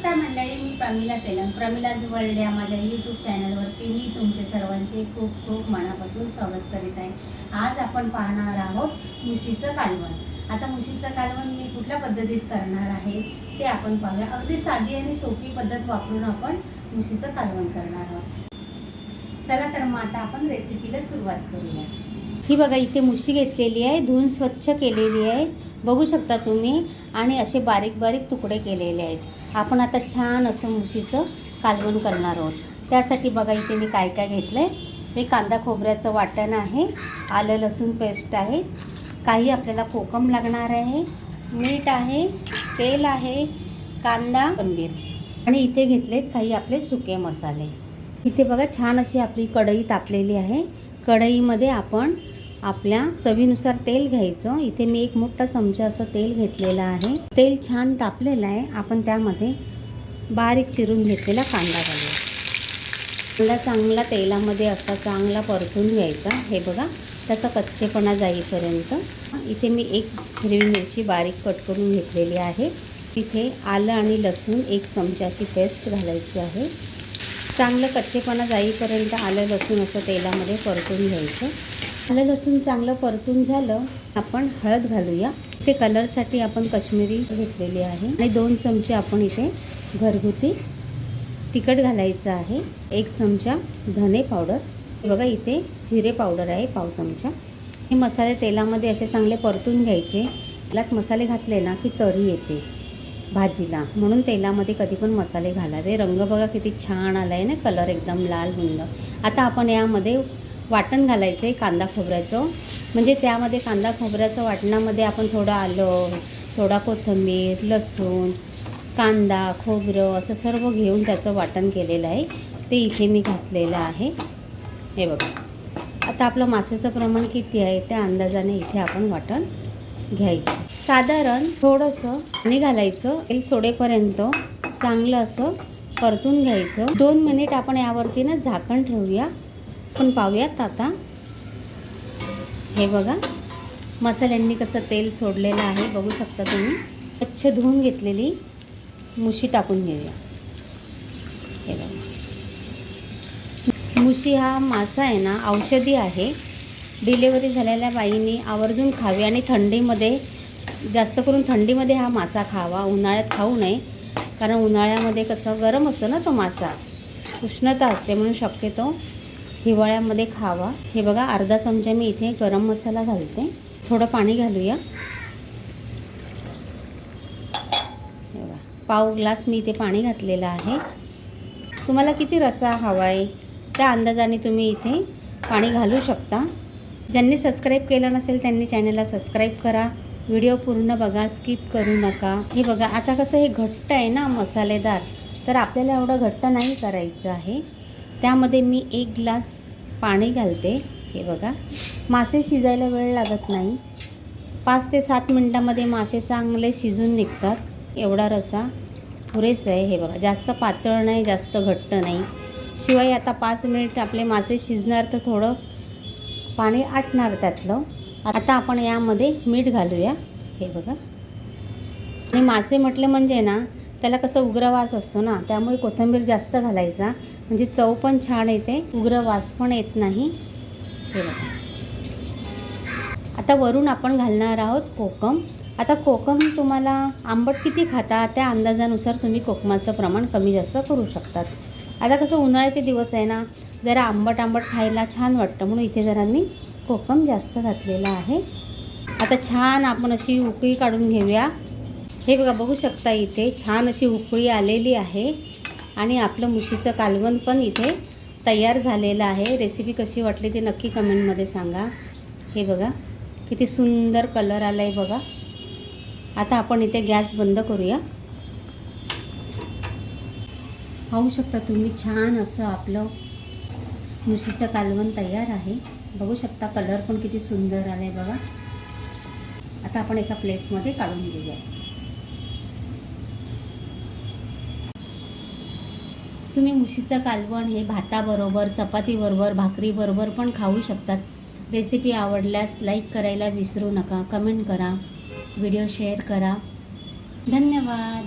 नमस्कार मंडळी मी प्रमिला तेलंग. प्रमिलाज वर्ल्ड या माझ्या यूट्यूब चॅनलवरती मी तुमचे सर्वांचे खूप खूप मनापासून स्वागत करीत आहे. आज आपण पाहणार आहोत मुशीचं कालवण. आता मुशीचं कालवण मी कुठल्या पद्धतीत करणार आहे ते आपण पाहूया. अगदी साधी आणि सोपी पद्धत वापरून आपण मुशीचं कालवण करणार आहोत. चला तर मग आता आपण रेसिपीला सुरुवात करूया. ही बघा इथे मुशी घेतलेली आहे धुवून स्वच्छ केलेली आहे. बघू शकता तुम्ही. आणि असे बारीक बारीक तुकडे केलेले आहेत. आपण आता छान असं मुशीचं कालवण करणार आहोत. त्यासाठी बघा इथे मी काय काय घेतलं आहे हे कांदा खोबऱ्याचं वाटण आहे. आलं लसूण पेस्ट आहे. काही आपल्याला कोकम लागणार आहे. मीठ आहे. तेल आहे. कांदा कोथिंबीर आणि इथे घेतलेत काही आपले सुके मसाले. इथे बघा छान अशी आपली कढई तापलेली आहे. कढईमध्ये आपण आपल्या चवीनुसार तेल घ्यायचं. इथे मी एक मोठा चमचा असं तेल घेतलेलं आहे. तेल छान तापलेलं आहे. आपण त्यामध्ये बारीक चिरून घेतलेला कांदा घालूया. कांदा चांगला तेलामध्ये असा चांगला परतून घ्यायचा. हे बघा त्याचा कच्चेपणा जाईपर्यंत. इथे मी एक हिरवी मिरची बारीक कट करून घेतलेली आहे. तिथे आलं आणि लसूण एक चमचाची पेस्ट घालायची आहे. चांगलं कच्चेपणा जाईपर्यंत आलं लसूण असं तेलामध्ये परतून घ्यायचं. आलं लसूण चांगलं परतून झालं आपण हळद घालूया. ते कलरसाठी आपण कश्मीरी घेतलेली आहे. आणि दोन चमचे आपण इथे घरगुती तिखट घालायचं आहे. एक चमचा धने पावडर. बघा इथे जिरे पावडर आहे पाव चमचा. हे मसाले तेलामध्ये असे चांगले परतून घ्यायचे. त्यात मसाले घातले ना की तरी येते भाजीला. म्हणून तेलामध्ये कधी पण मसाले घालावे रंग बघा किती छान आला आहे ना कलर एकदम लाल होऊन आता आपण यामध्ये वाटण घालायचं आहे कांदा खोबऱ्याचं. म्हणजे त्यामध्ये कांदा खोबऱ्याचं वाटणामध्ये आपण थोडं आलं थोडा कोथिंबीर लसूण कांदा खोबरं असं सर्व घेऊन त्याचं वाटण केलेलं आहे. ते इथे मी घातलेलं आहे. हे बघा. आता आपलं मासेचं प्रमाण किती आहे? त्या अंदाजाने इथे आपण वाटण घ्यायचं. साधारण थोडंसं पाणी घालायचं. तेल सोडेपर्यंत चांगलं असं परतून घ्यायचं. दोन मिनिट आपण यावरती ना झाकण ठेवूया. आपण पाहूयात आता. हे बघा मसाल्यांनी कसं तेल सोडलेलं आहे बघू शकता तुम्ही. स्वच्छ धुवून घेतलेली मुशी टाकून घेऊया. हे बघा. मुशी हा मासा आहे ना औषधी आहे. डिलेवरी झालेल्या बाईंनी आवर्जून खावी आणि थंडीमध्ये जास्त करून थंडीमध्ये हा मासा खावा उन्हाळ्यात खाऊ नये. कारण उन्हाळ्यामध्ये कसं गरम असतो ना तो मासा. उष्णता असते म्हणून शक्यतो हिवाळ्यामध्ये खावा. हे बघा अर्धा चमचा मी इथे गरम मसाला घालते. थोडं पाणी घालूया. बघा पाव ग्लास मी इथे पाणी घातलेलं आहे. तुम्हाला किती रसा हवा आहे त्या अंदाजाने तुम्ही इथे पाणी घालू शकता. ज्यांनी सबस्क्राईब केलं नसेल त्यांनी चॅनलला सबस्क्राईब करा. व्हिडिओ पूर्ण बघा स्किप करू नका. हे बघा आता कसं हे घट्ट आहे ना मसालेदार. तर आपल्याला एवढं घट्ट नाही करायचं आहे. त्यामध्ये मी एक ग्लास पाणी घालते. हे बघा. मासे शिजायला वेळ लागत नाही. पाच ते सात मिनटामध्ये मासे चांगले शिजून निघतात. एवढा रसा पुरेसा आहे. हे बघा. जास्त पातळ नाही जास्त घट्ट नाही. शिवाय आता पाच मिनिट आपले मासे शिजणार तर थोडं पाणी आटणार त्यातलं. आता आपण यामध्ये मीठ घालूया. हे बघा. आणि मासे म्हटले म्हणजे ना त्याला कसं उग्रवास असतो ना त्यामुळे कोथिंबीर जास्त घालायचा. म्हणजे चव पण छान येते उग्र वास पण येत नाही. आता वरून आपण घालणार आहोत कोकम. आता कोकम तुम्हाला आंबट किती खाता त्या अंदाजानुसार तुम्ही कोकमाचं प्रमाण कमी जास्त करू शकतात. आता कसं उन्हाळ्याचे दिवस आहे ना जरा आंबट आंबट खायला छान वाटतं म्हणून इथे जरा मी कोकम जास्त घातलेला आहे. आता छान आपण अशी उकळी काढून घेऊया. हे बघा बघू शकता इथे छान अशी उकळी आलेली आहे आणि आपलं मुशीचं कालवण पण इथे तयार झालेलं आहे. रेसिपी कशी वाटली ते नक्की कमेंटमध्ये सांगा. हे बघा किती सुंदर कलर आला आहे बघा. आता आपण इथे गॅस बंद करूया. पाहू शकता तुम्ही छान असं आपलं मुशीचं कालवण तयार आहे. बघू शकता कलर पण किती सुंदर आला आहे बघा. आता आपण एका प्लेटमध्ये काढून घेऊया. तुम्ही मुशीचं कालवण हे भाताबरोबर चपातीबरोबर भाकरीबरोबर पण खाऊ शकतात. रेसिपी आवडल्यास लाईक करायला विसरू नका कमेंट करा व्हिडिओ शेअर करा. धन्यवाद.